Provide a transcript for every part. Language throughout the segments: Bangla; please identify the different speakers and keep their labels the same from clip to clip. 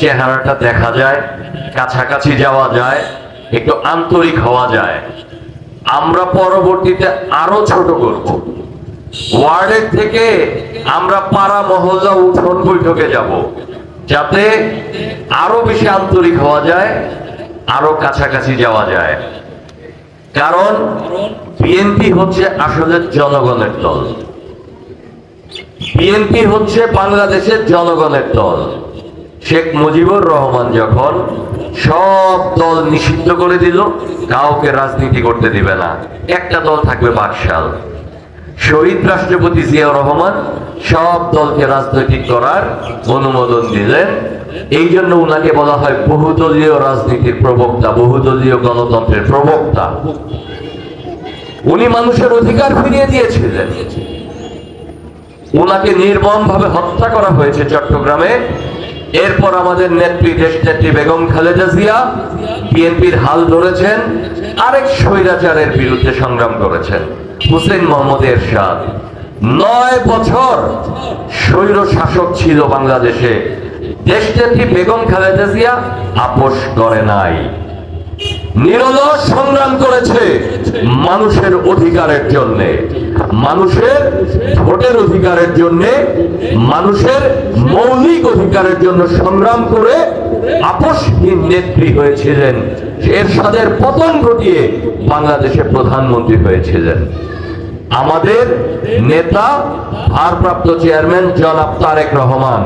Speaker 1: চেহারাটা দেখা যায়, কাছাকাছি যাওয়া যায়, একটু আন্তরিক হওয়া যায়। আমরা পরবর্তীতে আরও ছোট করব। ওয়ার্ডের থেকে আমরা পাড়া মহল্লা উঠোন বৈঠকে যাব, যাতে আরও বেশি আন্তরিক হওয়া যায়, আরও কাছাকাছি যাওয়া যায়। কারণ বিএনপি হচ্ছে আসলে জনগণের দল। বিএনপি হচ্ছে বাংলাদেশের জনগণের দল। শেখ মুজিবুর রহমান যখন সব দল নিষিদ্ধ করে দিল, কাউকে রাজনীতি করতে দিবে না। একটা দল থাকবে বাকশাল শহীদ রাষ্ট্রপতি জিয়াউর রহমান সব দলকে রাজনৈতিক করার অনুমোদন দিলেন। এই জন্য উনাকে বলা হয় বহুদলীয় রাজনীতির প্রবক্তা, বহুদলীয় গণতন্ত্রের প্রবক্তা। উনি মানুষের অধিকার ফিরিয়ে দিয়েছিলেন। ওনাকে নির্মম ভাবে হত্যা করা হয়েছে চট্টগ্রামে। এরপর আমাদের নেত্রী দেশ নেত্রী বেগম খালেদা জিয়া বিএনপির হাল ধরেছেন, আরেক স্বৈরাচারের বিরুদ্ধে সংগ্রাম করেছেন হুসেন মোহাম্মদ এরশাদ। নয় বছর স্বৈর শাসক ছিল বাংলাদেশে। দেশ নেত্রী বেগম খালেদা জিয়া আপোষ করে নাই। নিরলস সংগ্রাম করেছে মানুষের অধিকারের জন্য। মানুষের ভোটের অধিকারের জন্য, মানুষের মৌলিক অধিকারের জন্য সংগ্রাম করে আপসহীন নেত্রী হয়েছিলেন। এরশাদের পতন ঘটিয়ে বাংলাদেশে প্রধানমন্ত্রী হয়েছিলেন। আমাদের নেতা, ভারপ্রাপ্ত চেয়ারম্যান জনাব তারেক রহমান।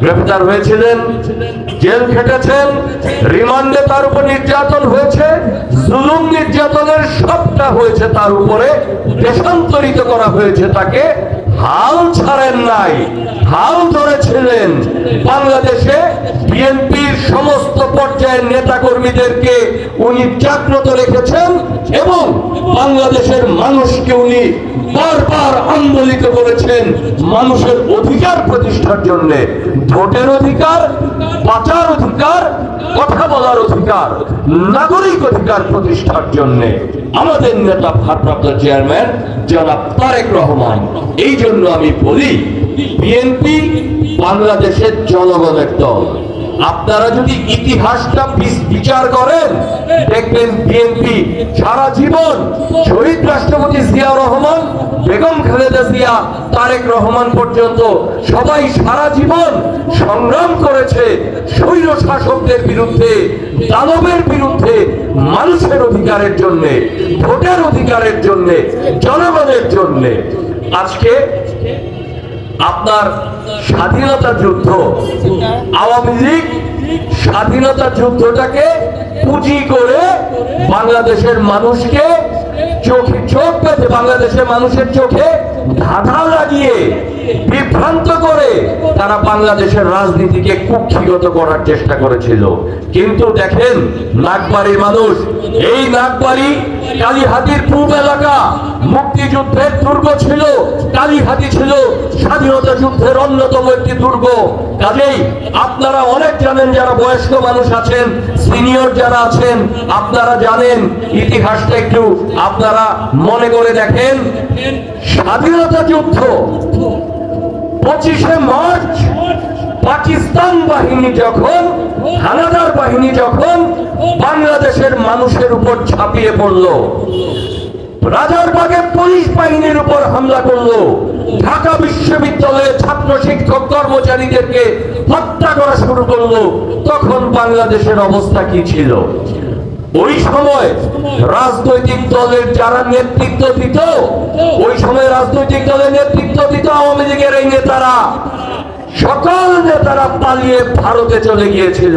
Speaker 1: গ্রেফতার হয়েছিলেন, জেল খেটেছেন, রিমান্ডে তার উপর নির্যাতন হয়েছে, জুলুম নির্যাতনের সবটা হয়েছে তার উপরে, দেশান্তরিত করা হয়েছে তাকে। হাল ছাড়েন নাই, হাল ধরেছিলেন। বাংলাদেশে বিএনপির সমস্ত পর্যায়ের নেতা কর্মীদেরকে উনি জাগ্রত রেখেছেন এবং বাংলাদেশের মানুষকে উনি বারবার আন্দোলিত করেছেন মানুষের অধিকার প্রতিষ্ঠার জন্য। ভোটের অধিকার বাঁচার অধিকার, কথা বলার অধিকার, নাগরিক অধিকার প্রতিষ্ঠার জন্য। আমাদের নেতা ভারপ্রাপ্ত চেয়ারম্যান জনাব তারেক রহমান, এই জন্য আমি বলি, বিএনপি বাংলাদেশের জনগণের দল। আপনারা যদি ইতিহাসটা বিচার করেন, দেখবেন বিএনপি সারা জীবন শহীদ রাষ্ট্রপতি জিয়াউর রহমান, বেগম খালেদা জিয়া, তারেক রহমান পর্যন্ত সবাই সারা জীবন সংগ্রাম করেছে স্বৈর শাসকদের বিরুদ্ধে, দানবের বিরুদ্ধে, মানুষের অধিকারের জন্যে, ভোটের অধিকারের জন্যে, জনগণের জন্য। আজকে আপনার স্বাধীনতা যুদ্ধ, আওয়ামী লীগ স্বাধীনতা যুদ্ধটাকে পুঁজি করে বাংলাদেশের মানুষকে চোখে চোখ পেতে বাংলাদেশের মানুষের চোখে ধাঁধা লাগিয়ে বিভ্রান্ত করে তারা বাংলাদেশের রাজনীতিকে কুক্ষিগত করার চেষ্টা করেছিল। কিন্তু দেখেন নাগবাড়ির মানুষ, এই নাগবাড়ি কালীহাতির পূর্ব এলাকা, মুক্তিযুদ্ধের দুর্গ ছিল, কালীহাতি ছিল, স্বাধীনতা যুদ্ধের অন্যতম একটি দুর্গ। কাজেই আপনারা অনেক জানেন যারা বয়স্ক মানুষ আছেন, সিনিয়র যারা আছেন, আপনারা জানেন, ইতিহাসটা একটু আপনারা মনে করে দেখেন স্বাধীনতা যুদ্ধ। পঁচিশে মার্চ, পাকিস্তান বাহিনী যখন, হানাদার বাহিনী যখন বাংলাদেশের মানুষের উপর ঝাঁপিয়ে পড়ল রাজারবাগে পুলিশ বাহিনীর উপর হামলা করল, ঢাকা বিশ্ববিদ্যালয়ের ছাত্র শিক্ষক কর্মচারীদেরকে হত্যা করা শুরু করল, তখন বাংলাদেশের অবস্থা কি ছিল? ওই সময় রাজনৈতিক দলের যারা নেতৃত্ব দিত দলের নেতৃত্ব দিত আওয়ামী লীগের এই নেতারা, সকল নেতারা পালিয়ে ভারতে চলে গিয়েছিল।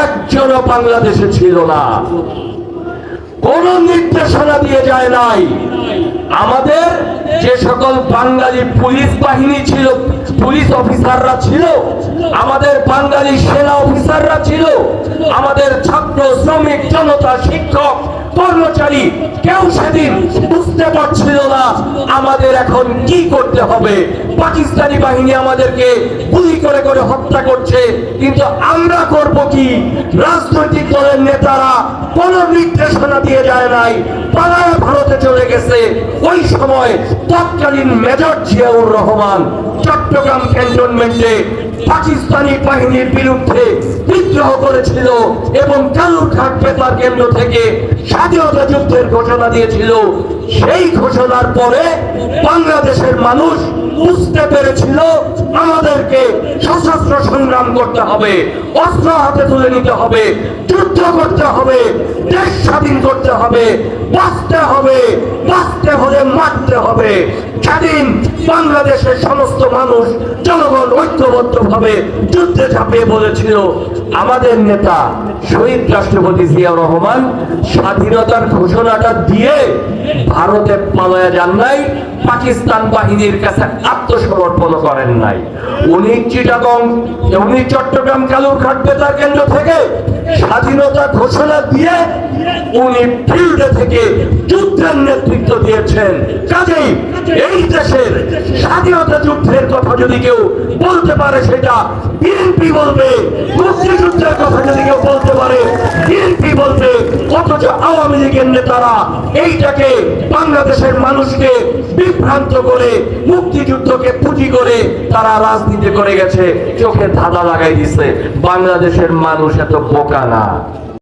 Speaker 1: একজনও বাংলাদেশে ছিল না। কোন নির্দেশনা দিয়ে যায় নাই। আমাদের যে সকল বাঙালি পুলিশ বাহিনী ছিল, পুলিশ অফিসাররা ছিল, আমাদের বাঙালি সেনা অফিসাররা ছিল, আমাদের ছাত্র শ্রমিক, জনতা, শিক্ষক কর্মচারী কেউ সেদিন বুঝতে পারছিল না আমাদের এখন কি করতে হবে। পাকিস্তানি বাহিনী আমাদেরকে গুলি করে করে হত্যা করছে, কিন্তু আমরা করব কি? রাজনৈতিক দলের নেতারা কোন নির্দেশনা দিয়ে যায় নাই, পালায় ভারতে চলে গেছে। ওই সময় তৎকালীন মেজর জিয়াউর রহমান চট্টগ্রাম ক্যান্টনমেন্টে পাকিস্তানি বাহিনীর বিরুদ্ধে বিদ্রোহ করেছিল এবং কালুরঘাট বেতার কেন্দ্র থেকে স্বাধীনতা যুদ্ধের ঘোষণা দিয়েছিল। সেই ঘোষণার পরে বাংলাদেশের মানুষ বুঝতে পেরেছিল আমাদেরকে সশস্ত্র সংগ্রাম করতে হবে, অস্ত্র হাতে তুলে নিতে হবে, যুদ্ধ করতে হবে। দেশ স্বাধীন করতে হবে, বাঁচতে হবে, বাঁচতে হলে মারতে হবে। স্বাধীন বাংলাদেশের সমস্ত মানুষ জনগণ ঐক্যবদ্ধ ভাবে যুদ্ধে ঝাঁপিয়ে বলেছিল আমাদের নেতা শহীদ রাষ্ট্রপতি জিয়া রহমান স্বাধীনতার ঘোষণাটা দিয়ে ভারতে পালায়া যান নাই, পাকিস্তান বাহিনীর কাছে আত্মসমর্পণ করেন নাই। উনি চিটাগং, উনি চট্টগ্রাম কালুরঘাট বেতার কেন্দ্র থেকে স্বাধীনতা ঘোষণা দিয়ে উনি ফিল্ডে থেকে যুদ্ধের নেতৃত্ব দিয়েছেন। কাজেই এই দেশের স্বাধীনতা যুদ্ধের কথা যদি কেউ বলতে পারে সেটা বিএনপি বলবে, মুক্তিযুদ্ধের কথা যদি কেউ বলতে পারে, বিএনপি বলবে, অথচ আওয়ামী লীগের নেতারা এইটাকে বাংলাদেশের মানুষকে বিভ্রান্ত করে, মুক্তিযুদ্ধকে পুঁজি করে তারা রাজনীতি করে গেছে, চোখে ধাঁধা লাগাই দিছে। বাংলাদেশের মানুষ এত বোকা না।